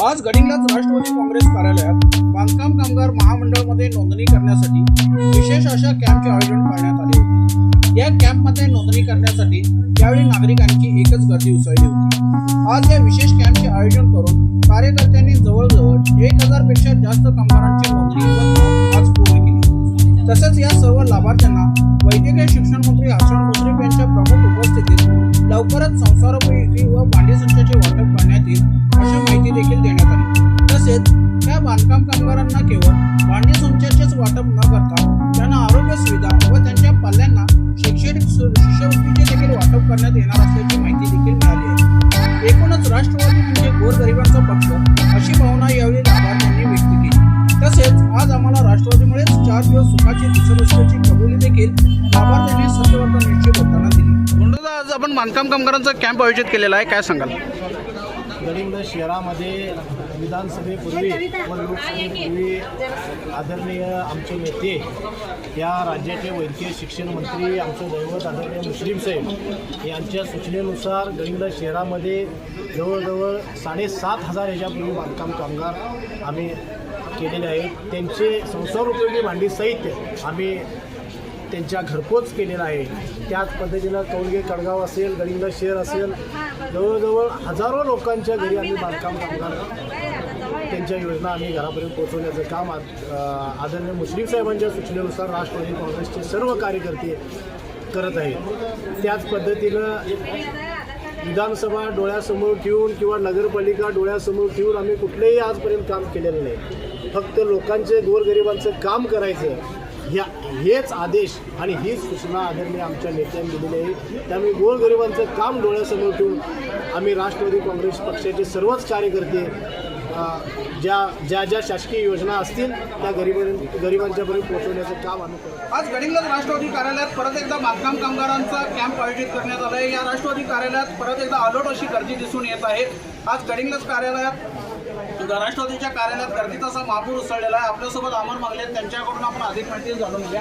आज गडिंगलाच राष्ट्रवादी काँग्रेस कार्यालयात बांधकाम कामगार महामंडळमध्ये नोंदणी करण्यासाठी विशेष अशा कॅम्पचे आयोजन करण्यात आले होते. या कॅम्पमध्ये नोंदणी करण्यासाठी त्यावेळी नागरिकांची एकच गर्दी उसळली होती. आज या विशेष कॅम्पचे आयोजन करून कार्यकर्त्यांनी जवळजवळ एक हजारपेक्षा जास्त कामगारांची नोंदणी आज पूर्ण केली. तसेच या सर्व लाभार्थ्यांना वैद्यकीय शिक्षण मंत्री हसन मुश्रीफ यांच्या प्रमुख उपस्थितीत लवकरच संसारोपयोगी करण्यात येणार असल्याची माहिती देखील मिळाली आहे. एकूणच राष्ट्रवादी म्हणजे गोरगरिबांचा पक्ष अशी भावना यावेळी लाभार्थ्यांनी व्यक्त केली. तसेच आज आम्हाला राष्ट्रवादीमुळेच चार दिवस सुखाची दिसत असल्याची कबुली देखील लाभार्थ्यांनी सत्यवर्धन निश्चित होताना दिली. म्हणून आज आपण बांधकाम कामगारांचा कॅम्प आयोजित केलेला आहे. काय सांगाल? गडिंग शहरामध्ये विधानसभेपूर्वी व लोकसभेपूर्वी आदरणीय आमचे नेते या राज्याचे वैद्यकीय शिक्षण मंत्री आमचं दैवत आदरणीय मुस्लिम साहेब यांच्या सूचनेनुसार गडिंग शहरामध्ये जवळजवळ साडेसात हजार याच्यापूर्वी बांधकाम कामगार आम्ही केलेले आहेत. त्यांचे संसार उपयोगी भांडी साहित्य आम्ही त्यांच्या घरपोच केलेला आहे. त्याच पद्धतीनं कौलगे कडगाव असेल गडिंग शहर असेल जवळजवळ हजारो लोकांच्या घरी आम्ही बांधकाम कामगार त्यांच्या योजना आम्ही घरापर्यंत पोहोचवण्याचं काम आज आदरणीय मुस्लिम साहेबांच्या सूचनेनुसार राष्ट्रवादी काँग्रेसचे सर्व कार्यकर्ते करत आहेत. त्याच पद्धतीनं विधानसभा डोळ्यासमोर ठेवून किंवा नगरपालिका डोळ्यासमोर ठेवून आम्ही कुठलेही आजपर्यंत काम केलेलं नाही. फक्त लोकांचे गोरगरिबांचं काम करायचं ह्या हेच आदेश आणि हीच सूचना आदरणीय आमच्या नेत्यांनी दिलेली आहे. त्यामुळे गोरगरिबांचं काम डोळ्यासमोर ठेवून आम्ही राष्ट्रवादी काँग्रेस पक्षाचे सर्वच कार्यकर्ते ज्या ज्या ज्या शासकीय योजना असतील त्या गरिबां गरिबांच्यापर्यंत पोहोचवण्याचं काम आम्ही करतो आज गडिंगलज राष्ट्रवादी कार्यालयात परत एकदा बांधकाम कामगारांचा कॅम्प आयोजित करण्यात आला आहे या राष्ट्रवादी कार्यालयात परत एकदा अलोट अशी गर्दी दिसून येत आहे. आज गडिंगलज कार्यालयात राष्ट्रवादीच्या कार्यालयात गर्दीचा असा महापूर उसळलेला आहे. आपल्यासोबत अमर मागले त्यांच्याकडून आपण अधिक माहिती जाणून घ्या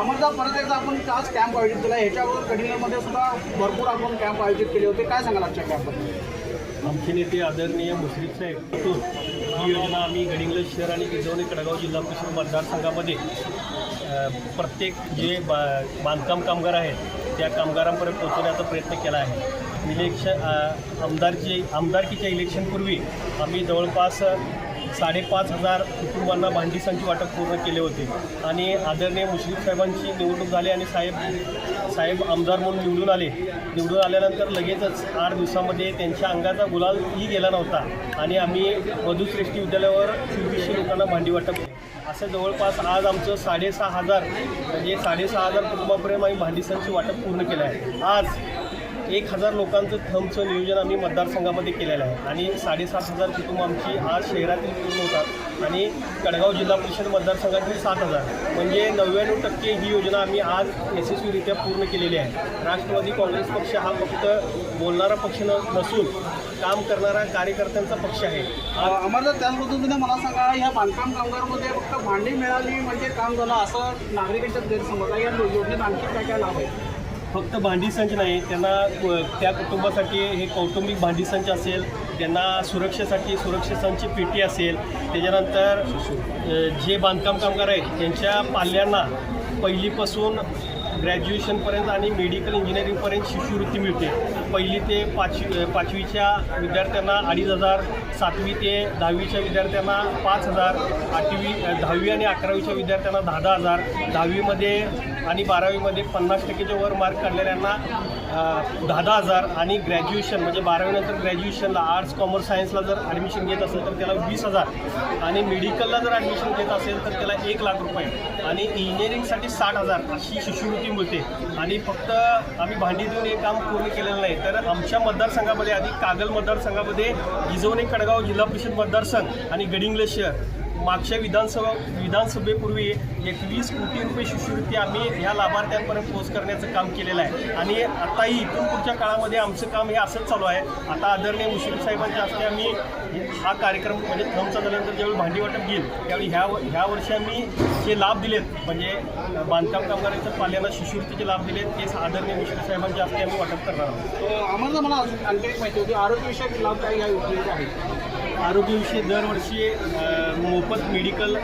अमरदा परत एकदा आपण आज कॅम्प आयोजित केला. आहे ह्याच्यावर गडिंगलमध्ये सुद्धा भरपूर आपण कॅम्प आयोजित केले होते. काय सांगाल आजच्या कॅम्पबद्दल आमचे नेते आदरणीय मुश्रीफ साहेब ही योजना आम्ही गडिंग्लज शहर आणि गिजवणी कडगाव जिल्हा परिषद मतदारसंघामध्ये प्रत्येक जे बा बांधकाम कामगार आहेत त्या कामगारांपर्यंत पोहोचवण्याचा प्रयत्न केला आहे. इलेक्शन आमदारची आमदारकीच्या इलेक्शनपूर्वी आम्ही जवळपास साडेपाच हजार कुटुंबांना भांडी वाटप पूर्ण केले होते. आणि आदरणीय मुश्रीफ साहेबांची निवडणूक झाली आणि साहेब साहेब आमदार म्हणून निवडून आले. निवडून आल्यानंतर लगेचच आठ दिवसामध्ये त्यांच्या अंगाचा गुलालही गेला नव्हता. आणि आम्ही मधुश्रेष्ठी विद्यालयावर चोवीसशे लोकांना भांडी वाटप केले. असं जवळपास आज आमचं साडेसहा हजार म्हणजे साडेसहा हजार कुटुंबापर्यंत आम्ही भांडी संच वाटप पूर्ण केलं आहे. आज एक हजार लोकांचं थंबचं नियोजन आम्ही मतदारसंघामध्ये केलेलं आहे. आणि साडेसात हजार कुटुंब आमची आज शहरातील पूर्ण होतात. आणि कडगाव जिल्हा परिषद मतदारसंघातील सात हजार. म्हणजे नव्याण्णव टक्के ही योजना आम्ही आज यशस्वीरित्या पूर्ण केलेली आहे. राष्ट्रवादी काँग्रेस पक्ष हा फक्त बोलणारा पक्ष न नसून काम करणारा कार्यकर्त्यांचा पक्ष आहे. आम्हाला त्याचबद्दल त्याच पद्धतीने मला सांगा ह्या बांधकाम कामगारमध्ये फक्त भांडी मिळाली म्हणजे काम झालं असं नागरिकांच्या गैरसमज आहे? या योजनेत आणखी काय काय लाभ आहे? फक्त भांडी संच नाही त्यांना त्या कुटुंबासाठी हे कौटुंबिक भांडी संच असेल त्यांना सुरक्षेसाठी सुरक्षेसांची पेटी असेल त्याच्यानंतर जे बांधकाम कामगार आहेत त्यांच्या पाल्यांना पहिलीपासून ग्रॅज्युएशनपर्यंत आणि मेडिकल इंजिनिअरिंगपर्यंत शिष्यवृत्ती मिळते. पहिली ते पाचवी पाचवीच्या विद्यार्थ्यांना अडीच हजार सातवी ते दहावीच्या विद्यार्थ्यांना पाच हजार आठवी दहावी आणि अकरावीच्या विद्यार्थ्यांना दहा दहा हजार दहावीमध्ये आणि बारावीमध्ये पन्नास टक्केच्या वर मार्क काढलेल्यांना दहा दहा हजार आणि ग्रॅज्युएशन म्हणजे बारावीनंतर ग्रॅज्युएशनला आर्ट्स कॉमर्स सायन्सला जर ॲडमिशन घेत असेल तर त्याला वीस हजार. आणि मेडिकलला जर ॲडमिशन घेत असेल तर त्याला एक लाख रुपये. आणि इंजिनिअरिंगसाठी साठ हजार अशी शिष्यवृत्ती मिळते. आणि फक्त आम्ही भांडी देऊन हे काम पूर्ण केलेलं नाही. तर आमच्या मतदारसंघामध्ये आधी कागल मतदारसंघामध्ये गिजवणे कडगाव जिल्हा परिषद मतदारसंघ आणि गडिंग्लज शहर मागच्या विधानसभा विधानसभेपूर्वी एकवीस कोटी रुपये शिष्यवृत्ती आम्ही ह्या लाभार्थ्यांपर्यंत पोहोच करण्याचं काम केलेलं आहे. आणि आताही इथून पुढच्या काळामध्ये आमचं काम हे असंच चालू आहे. आता आदरणीय मुश्रीफ साहेबांच्या हस्ते आम्ही हे- कार्यक्रम म्हणजे थमचा झाल्यानंतर ज्यावेळी भांडी वाटप घेईल त्यावेळी ह्या ह्या वर्षी आम्ही जे लाभ दिलेत म्हणजे बांधकाम कामगारांच्या पाल्यांना शिष्यवृत्तीचे लाभ दिलेत ते आदरणीय मुश्रीफ साहेबांच्या हस्ते आम्ही वाटप करणार आहोत. अमरदा मला अजून आणखी एक माहिती होती आरोग्यविषयक लाभ काय या योजनेचे आहेत? आरोग्यविषयी दरवर्षी अ, मोफत मेडिकल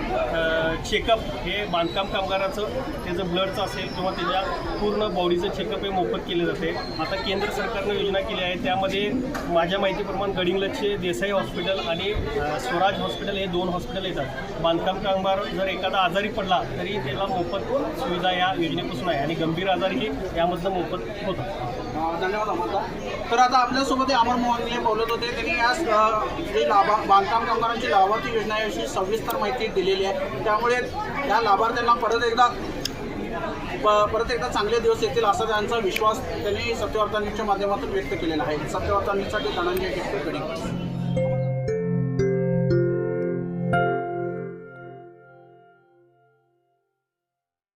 चेकअप हे बांधकाम कामगाराचं त्याचं ब्लडचं असेल किंवा त्याच्या पूर्ण बॉडीचं चेकअप हे मोफत केले जाते. आता केंद्र सरकारनं योजना केली आहे त्यामध्ये माझ्या माहितीप्रमाणे गडिंग्लजचे देसाई हॉस्पिटल आणि स्वराज हॉस्पिटल हे दोन हॉस्पिटल येतात. बांधकाम कामगार जर एखादा आजारी पडला तरी त्याला मोफत सुविधा या योजनेपासून आहे आणि गंभीर आजारही यामधनं मोफत होतात. धन्यवाद अमोलदा तर आता आपल्यासोबत अमर मोहनले बोलत होते. त्यांनी या जे लाभा बांधकाम कामगारांची लाभार्थी योजना सविस्तर माहिती दिलेली आहे. त्यामुळे या लाभार्थ्यांना परत एकदा प- परत एकदा चांगले दिवस येतील असा त्यांचा विश्वास त्यांनी सत्यवार्ता न्यूजच्या माध्यमातून व्यक्त केलेला आहे. सत्यवार्ता न्यूजसाठी धनंजय टिपके